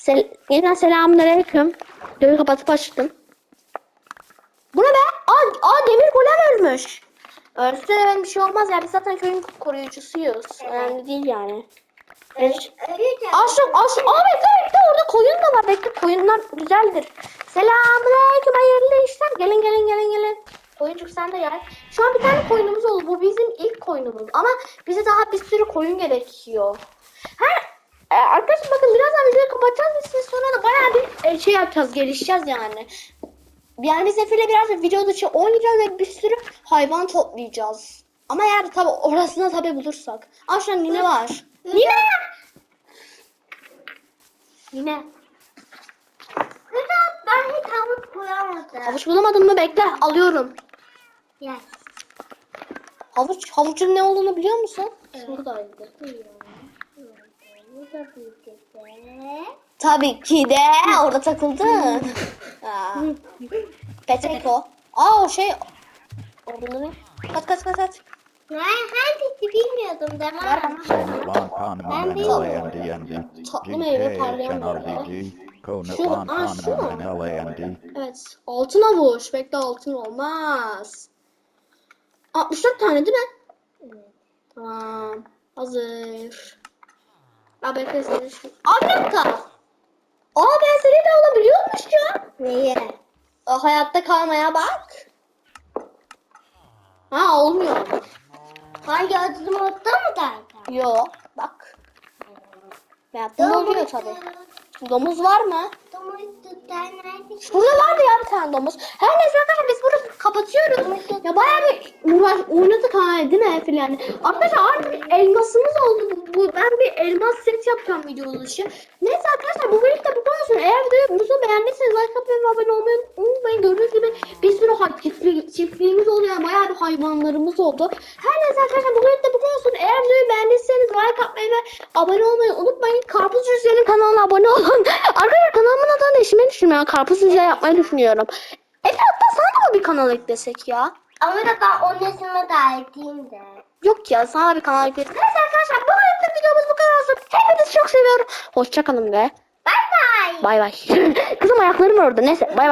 Sel yeniden selamünaleyküm. Videoyu kapatıp açtım. Bu ne be? Aa, aa demir golem ölmüş. Ölse de benim bir şey olmaz ya. Biz zaten köyün koruyucusuyuz. Önemli değil yani. Evet. Aşkım aşkım. Aa bekle bekle orada koyun da var. Bekle koyunlar güzeldir. Selamünaleyküm hayırlı işler. Gelin gelin gelin gelin. Koyuncuk sen de gel. Şu an bir tane koyunumuz oldu. Bu bizim ilk koyunumuz. Ama bize daha bir sürü koyun gerekiyor. Ha, e, arkadaşlar bakın birazdan videoyu kapatacağız. Biz siz sonra da bayağı bir e, şey yapacağız. Gelişeceğiz yani. Yani biz Efe'yle biraz video dışı oynayacağız ve bir sürü hayvan toplayacağız. Ama eğer tabi orasını tabi bulursak. Aa şu an Nine var. Nine! Nine. Ben hiç tavuk koyamadım. Havuç bulamadın mı? Bekle alıyorum. Yes. Havuç, havucun ne olduğunu biliyor musun? Evet. Şuradaydı. Bu da büyütese. Tabii ki de orada takıldı. Aa, Peteko. Aa o şey. O bunları. Kaç kaç kaç kaç. Ben hangisi bilmiyordum demem. bana. Ben bilmiyorum. Tatlı meyve parlayan. Şu, aa, şu mu? Evet. Altın havuç. Bekle altın olmaz. 64 tane değil mi? Evet. Tamam. Hazır. Aa bekle seni şu. Aa bir dakika. Aa ben seni de alabiliyormuşum. Neye? O hayatta kalmaya bak. Ha olmuyor. Hangi adım modda mı derken? Yo bak. Hayatta oluyor tabii. Domuz var mı? Domuz tutar nerede? Şurada vardı ya bir tane domuz. Her neyse arkadaşlar biz burada kapatıyoruz. Ya bayağı bir uğraş, oynadık ha değil mi Efil yani? Arkadaşlar artık elmasımız oldu. Ben bir elmas set yapacağım video dışı. Neyse arkadaşlar bu videoda bu kadar sonra. Eğer videomuzu beğendiyseniz like atmayı ve abone olmayı unutmayın. Gördüğünüz gibi bir sürü çiftli, çiftliğimiz oldu yani bayağı bir hayvanlarımız oldu. Her neyse arkadaşlar bu videoda bu kadar sonra. Eğer videoyu beğendiyseniz like atmayı ve abone olmayı unutmayın. Karpuz Rüzgar'ın kanalına abone olun. arkadaşlar kanalımın adını değiştirmeyi düşünüyorum. Karpuz Rüzgar yapmayı düşünüyorum. Efe hatta sana da mı bir kanal eklesek ya? Ama da ben onun ismini de de. Yok ya sana bir kanal eklesek. Neyse arkadaşlar bu çok seviyorum. Hoşçakalın ve Bye bye. bay bay. Kızım ayaklarım orada. Neyse bay bay.